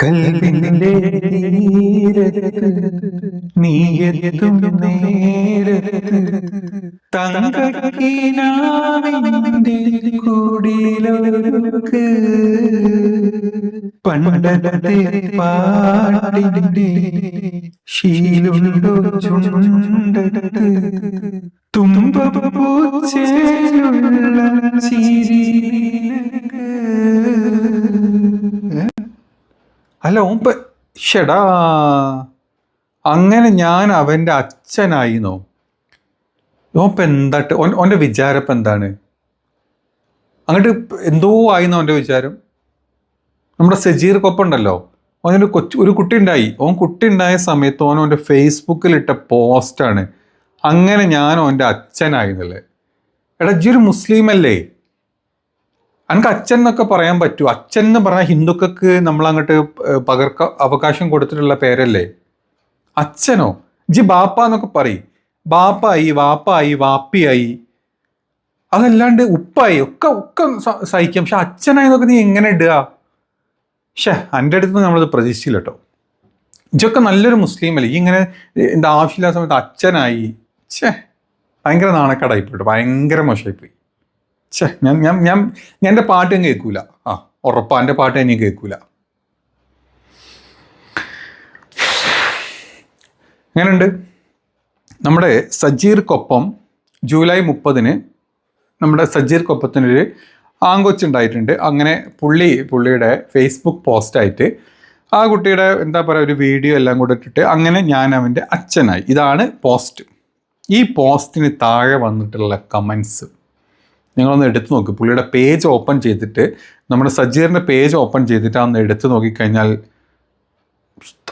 കൽവിന്റെ തീരത്ത് നീയെത്തും നേരത്ത് തങ്കക്കിനാവിന്റെ കൂടിലൊരുക്ക് പണ്ടത്തെ പാട്ടിന്റെ ശീലുണ്ടോ ചുണ്ടത്ത്? തുമ്പപ്പൂച്ചേലുള്ള ചിരിയിലക്ക് അല്ല ഇപ്പൊ ഷെടാ. അങ്ങനെ ഞാൻ അവന്റെ അച്ഛനായിന്നോ നോ. ഇപ്പൊ എന്താട്ട് ഓൻ ഓന്റെ വിചാരം ഇപ്പൊ എന്താണ്? അങ്ങോട്ട് എന്തോ ആയിന്നോ അവന്റെ വിചാരം. നമ്മുടെ സജീർ കൊപ്പുണ്ടല്ലോ ഓനൊരു കൊച്ചു ഒരു കുട്ടി ഉണ്ടായി. ഓൻ കുട്ടി ഉണ്ടായ സമയത്ത് ഓൻ ഓന്റെ ഫേസ്ബുക്കിലിട്ട പോസ്റ്റാണ് അങ്ങനെ ഞാൻ ഓന്റെ അച്ഛനായിരുന്നല്ലേ എടാ ജി ഒരു മുസ്ലിം അല്ലേ? അനക്ക് അച്ഛൻ എന്നൊക്കെ പറയാൻ പറ്റൂ. അച്ഛൻ എന്ന് പറഞ്ഞാൽ ഹിന്ദുക്കൾക്ക് നമ്മൾ അങ്ങോട്ട് പകർക്ക അവകാശം കൊടുത്തിട്ടുള്ള പേരല്ലേ? അച്ഛനോ? ജി ബാപ്പ എന്നൊക്കെ പറയും. ബാപ്പായി വാപ്പായി വാപ്പിയായി. അതല്ലാണ്ട് ഉപ്പായി. ഒക്കെ ഒക്കെ സഹിക്കാം. പക്ഷെ അച്ഛനായതൊക്കെ നീ എങ്ങനെ ഇടുക? ഷേ എന്റെ അടുത്ത് നിന്ന് നമ്മളത് പ്രതീക്ഷിച്ചില്ല കേട്ടോ ഇജൊക്കെ നല്ലൊരു മുസ്ലിം അല്ലേ ഇങ്ങനെ എന്താ ആവശ്യമില്ലാത്ത സമയത്ത് അച്ഛനായി. ഛേ ഭയങ്കര നാണക്കേടായിപ്പോട്ടോ ഭയങ്കര മോശമായിപ്പോയി. ഛേ ഞാൻ ഞാൻ ഞാൻ ഞാൻ എന്റെ പാട്ട് ഞാൻ കേൾക്കൂല. ആ ഉറപ്പാ എന്റെ പാട്ട് ഞാൻ കേൾക്കൂല. എങ്ങനെയുണ്ട്? നമ്മുടെ സജീർക്കൊപ്പം ജൂലൈ മുപ്പതിന് നമ്മുടെ സജീർക്കൊപ്പത്തിനൊരു ആങ്കൊച്ചുണ്ടായിട്ടുണ്ട്. അങ്ങനെ പുള്ളി പുള്ളിയുടെ ഫേസ്ബുക്ക് പോസ്റ്റായിട്ട് ആ കുട്ടിയുടെ എന്താ പറയുക ഒരു വീഡിയോ എല്ലാം കൂടെ ഇട്ടിട്ട് അങ്ങനെ ഞാൻ അവന്റെ അച്ഛനായി. ഇതാണ് പോസ്റ്റ്. ഈ പോസ്റ്റിന് താഴെ വന്നിട്ടുള്ള കമൻസ്. നിങ്ങളൊന്ന് എടുത്തു നോക്കി. പുള്ളിയുടെ പേജ് ഓപ്പൺ ചെയ്തിട്ട് നമ്മുടെ സജീറിന്റെ പേജ് ഓപ്പൺ ചെയ്തിട്ട് അന്ന് എടുത്തു നോക്കിക്കഴിഞ്ഞാൽ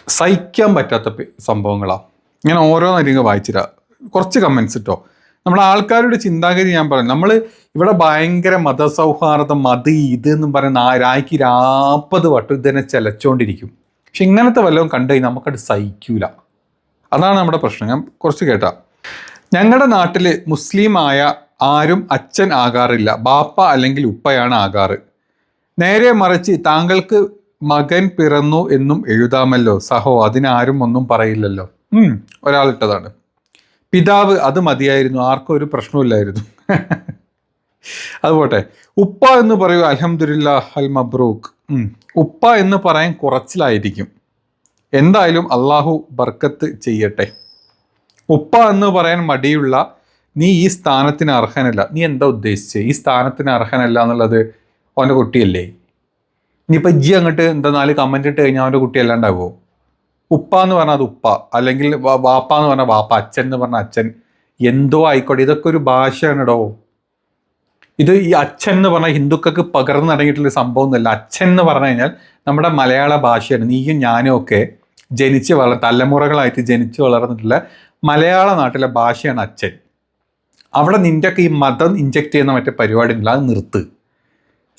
സഹിക്കാൻ പറ്റാത്ത സംഭവങ്ങളാണ് ഞാൻ നിങ്ങൾ വായിച്ചിരാ. കുറച്ച് കമൻസ് ഇട്ടോ. നമ്മുടെ ആൾക്കാരുടെ ചിന്താഗതി ഞാൻ പറഞ്ഞു. നമ്മൾ ഇവിടെ ഭയങ്കര മതസൗഹാർദ്ദം മതി ഇത് എന്ന് പറയുന്ന ആ രായ്ക്ക് രാപ്പത് വട്ടം ഇതിനെ ചെലച്ചോണ്ടിരിക്കും. പക്ഷെ ഇങ്ങനത്തെ വല്ലതും കണ്ടു കഴിഞ്ഞാൽ നമുക്കത് സഹിക്കൂല. അതാണ് നമ്മുടെ പ്രശ്നം. ഞാൻ കുറച്ച് കേട്ടാ. ഞങ്ങളുടെ നാട്ടിൽ മുസ്ലിമായ ആരും അച്ഛൻ ആകാറില്ല. ബാപ്പ അല്ലെങ്കിൽ ഉപ്പയാണ് ആകാറ്. നേരെ മറിച്ച് താങ്കൾക്ക് മകൻ പിറന്നു എന്നും എഴുതാമല്ലോ. സഹോ അതിനാരും ഒന്നും പറയില്ലല്ലോ. ഒരാളിട്ടതാണ് പിതാവ് അത് മതിയായിരുന്നു. ആർക്കും ഒരു പ്രശ്നമില്ലായിരുന്നു അതുപോട്ടെ. ഉപ്പ എന്ന് പറയൂ അൽഹംദുലില്ലാ അൽ മബ്രൂക്ക്. ഉപ്പ എന്ന് പറയാൻ കുറച്ചിലായിരിക്കും. എന്തായാലും അള്ളാഹു ബർക്കത്ത് ചെയ്യട്ടെ. ഉപ്പ എന്ന് പറയാൻ മടിയുള്ള നീ ഈ സ്ഥാനത്തിന് അർഹനല്ല. നീ എന്താ ഉദ്ദേശിച്ചത് ഈ സ്ഥാനത്തിന് അർഹനല്ല എന്നുള്ളത് അവന്റെ കുട്ടിയല്ലേ? ഇനിയിപ്പോൾ ജി അങ്ങോട്ട് എന്താ നാല് കമന്റ് ഇട്ട് കഴിഞ്ഞാൽ അവന്റെ കുട്ടി അല്ലാണ്ടാവുമോ ഉപ്പ എന്ന് പറഞ്ഞാൽ അത് ഉപ്പ. അല്ലെങ്കിൽ വാപ്പ എന്ന് പറഞ്ഞാൽ വാപ്പ അച്ഛൻ എന്ന് പറഞ്ഞാൽ അച്ഛൻ. എന്തോ ആയിക്കോട്ടെ ഇതൊക്കെ ഒരു ഭാഷയാണെടോ. ഇത് ഈ അച്ഛൻ എന്ന് പറഞ്ഞാൽ ഹിന്ദുക്കൾക്ക് പകർന്നിറങ്ങിയിട്ടുള്ള സംഭവം ഒന്നുമല്ല അച്ഛൻ എന്ന് പറഞ്ഞു കഴിഞ്ഞാൽ നമ്മുടെ മലയാള ഭാഷയാണ്. നീയും ഞാനും ഒക്കെ ജനിച്ച് വളർ തലമുറകളായിട്ട് ജനിച്ച് വളർന്നിട്ടുള്ള മലയാള നാട്ടിലെ ഭാഷയാണ് അച്ഛൻ. അവിടെ നിന്റെയൊക്കെ ഈ മതം ഇഞ്ചെക്ട് ചെയ്യുന്ന മറ്റേ പരിപാടി ഉണ്ടല്ലോ അത് നിർത്ത്.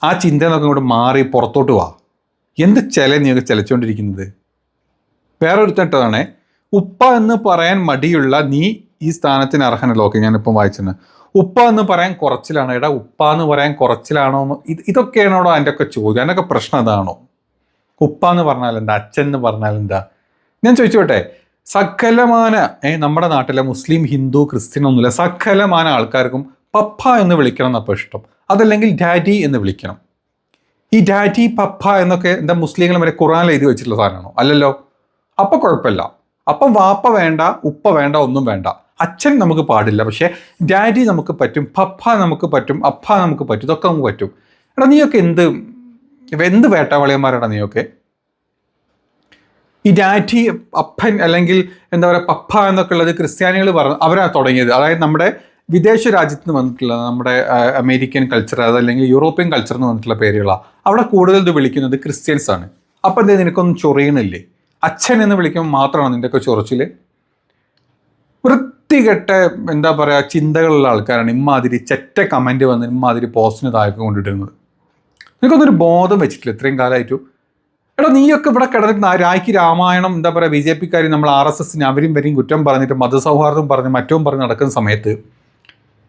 ആ ചിന്ത എന്നൊക്കെ ഇങ്ങോട്ട് മാറി പുറത്തോട്ട് വാ. എന്ത് ചില നീയൊക്കെ ചിലച്ചുകൊണ്ടിരിക്കുന്നത് വേറെ ഉപ്പ എന്ന് പറയാൻ മടിയുള്ള നീ ഈ സ്ഥാനത്തിന് അർഹനല്ലോ. ഓക്കെ ഞാനിപ്പം വായിച്ചത് ഉപ്പ എന്ന് പറയാൻ കുറച്ചിലാണോ? എടാ ഉപ്പ എന്ന് പറയാൻ കുറച്ചിലാണോ? എന്ന് ഇത് ഇതൊക്കെയാണോടോ അതിന്റെ ഒക്കെ ചോദ്യം? അതിനൊക്കെ പ്രശ്നം അതാണോ? ഉപ്പ എന്ന് പറഞ്ഞാൽ എന്താ? അച്ഛൻ എന്ന് പറഞ്ഞാൽ എന്താ? ഞാൻ ചോദിച്ചോട്ടെ സകലമാന നമ്മുടെ നാട്ടിലെ മുസ്ലിം ഹിന്ദു ക്രിസ്ത്യൻ ഒന്നുമില്ല സകലമാന ആൾക്കാർക്കും പപ്പ എന്ന് വിളിക്കണം എന്നപ്പോൾ ഇഷ്ടം. അതല്ലെങ്കിൽ ഡാഡി എന്ന് വിളിക്കണം. ഈ ഡാഡി പപ്പ എന്നൊക്കെ എന്താ മുസ്ലിങ്ങൾ വരെ ഖുറാൻ എഴുതി വെച്ചിട്ടുള്ള സാധനമാണോ? അല്ലല്ലോ. അപ്പം കുഴപ്പമില്ല. അപ്പം വാപ്പ വേണ്ട ഉപ്പ വേണ്ട ഒന്നും വേണ്ട. അച്ഛൻ നമുക്ക് പാടില്ല. പക്ഷേ ഡാഡി നമുക്ക് പറ്റും പപ്പ നമുക്ക് പറ്റും അപ്പ നമുക്ക് പറ്റും ഇതൊക്കെ നമുക്ക് പറ്റും. എടാ നീയൊക്കെ എന്ത് എന്ത് വേട്ടവളിയന്മാരാണ് നീയൊക്കെ? ഈ ഡാറ്റി അപ്പൻ അല്ലെങ്കിൽ എന്താ പറയുക പപ്പ എന്നൊക്കെ ഉള്ളത് ക്രിസ്ത്യാനികൾ പറഞ്ഞു അവരാണ് തുടങ്ങിയത്. അതായത് നമ്മുടെ വിദേശ രാജ്യത്ത് നിന്ന് വന്നിട്ടുള്ള നമ്മുടെ അമേരിക്കൻ കൾച്ചർ അതല്ലെങ്കിൽ യൂറോപ്യൻ കൾച്ചർ എന്ന് വന്നിട്ടുള്ള പേരുകളാണ് അവിടെ കൂടുതൽ ഇത് വിളിക്കുന്നത് ക്രിസ്ത്യൻസ് ആണ്. അപ്പം എന്തേ നിനക്കൊന്നും ചൊറിയണില്ലേ? അച്ഛൻ എന്ന് വിളിക്കുമ്പോൾ മാത്രമാണ് നിന്റെയൊക്കെ ചൊറിച്ചിൽ വൃത്തികെട്ട എന്താ പറയുക ചിന്തകളുള്ള ആൾക്കാരാണ് ഇമ്മാതിരി ചെറ്റ കമന്റ് വന്ന് ഇമ്മാതിരി പോസ്റ്റിന് താഴേക്ക് കൊണ്ടിടുന്നത് നിനക്കൊന്നൊരു ബോധം വെച്ചിട്ടില്ല ഇത്രയും കാലമായിട്ടും എടാ നീയൊക്കെ ഇവിടെ കിടന്നിട്ട് രായ്ക്ക് രാമായണം എന്താ പറയുക ബി ജെ പിക്കാർ നമ്മൾ ആർ എസ് എസിന് അവരും വരെയും കുറ്റം പറഞ്ഞിട്ട് മതസൗഹാർദ്ദം പറഞ്ഞ് മറ്റവും പറഞ്ഞ് നടക്കുന്ന സമയത്ത്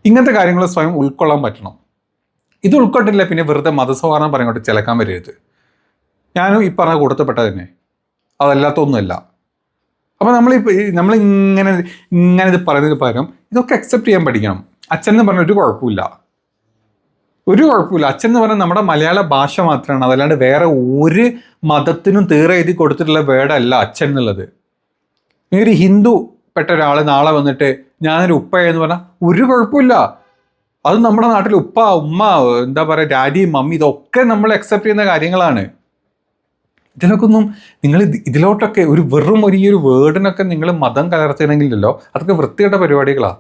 ഇങ്ങനത്തെ കാര്യങ്ങൾ സ്വയം ഉൾക്കൊള്ളാൻ പറ്റണം. ഇത് ഉൾക്കൊണ്ടില്ല പിന്നെ വെറുതെ മതസൗഹാർദ്ദം പറഞ്ഞോട്ട് ചിലക്കാൻ വരരുത്. ഞാനും ഈ പറഞ്ഞ കൂട്ടത്തിൽപ്പെട്ട തന്നെ. അതല്ലാത്തൊന്നുമല്ല. അപ്പോൾ നമ്മൾ നമ്മൾ ഇങ്ങനെ ഇങ്ങനെ ഇത് പറയുന്നതിന് പകരം ഇതൊക്കെ അക്സെപ്റ്റ് ചെയ്യാൻ പഠിക്കണം. അച്ഛൻ എന്ന് പറഞ്ഞ ഒരു കുഴപ്പമില്ല ഒരു കുഴപ്പമില്ല. അച്ഛൻ എന്ന് പറഞ്ഞാൽ നമ്മുടെ മലയാള ഭാഷ മാത്രമാണ് അതല്ലാണ്ട് വേറെ ഒരു മതത്തിനും തീറെ എഴുതി കൊടുത്തിട്ടുള്ള വേർഡല്ല അച്ഛൻ എന്നുള്ളത്. ഈ ഒരു ഹിന്ദു പെട്ട ഒരാൾ നാളെ വന്നിട്ട് ഞാനൊരു ഉപ്പ എന്ന് പറഞ്ഞാൽ ഒരു കുഴപ്പമില്ല. അത് നമ്മുടെ നാട്ടിൽ ഉപ്പ ഉമ്മ എന്താ പറയുക ഡാഡി മമ്മി ഇതൊക്കെ നമ്മൾ അക്സെപ്റ്റ് ചെയ്യുന്ന കാര്യങ്ങളാണ്. ഇതിനൊക്കെ ഒന്നും നിങ്ങൾ ഇതിലോട്ടൊക്കെ ഒരു വെറും ഒരു ഈ ഒരു വേർഡിനൊക്കെ നിങ്ങൾ മതം കലർത്തണമെങ്കിലല്ലോ അതൊക്കെ വൃത്തികെട്ട പരിപാടികളാണ്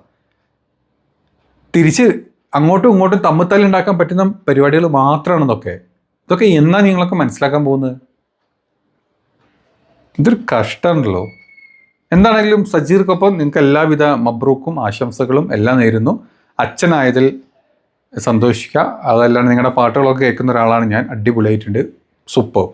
തിരിച്ച് അങ്ങോട്ടും ഇങ്ങോട്ടും തമ്മിത്തല്ലുണ്ടാക്കാൻ പറ്റുന്ന പരിപാടികൾ മാത്രമാണ് ഇതൊക്കെ. ഇതൊക്കെ എന്നാ നിങ്ങളൊക്കെ മനസ്സിലാക്കാൻ പോകുന്നത്? ഇതൊരു കഷ്ടമാണല്ലോ എന്താണെങ്കിലും സജീർക്കൊപ്പം നിങ്ങൾക്ക് എല്ലാവിധ മബ്രൂക്കും ആശംസകളും എല്ലാം നേരുന്നു. അച്ഛനായതിൽ സന്തോഷിക്കുക. അതല്ലാണ്ട് നിങ്ങളുടെ പാട്ടുകളൊക്കെ കേൾക്കുന്ന ഒരാളാണ് ഞാൻ. അടിപൊളിയായിട്ടുണ്ട്. സൂപ്പർ.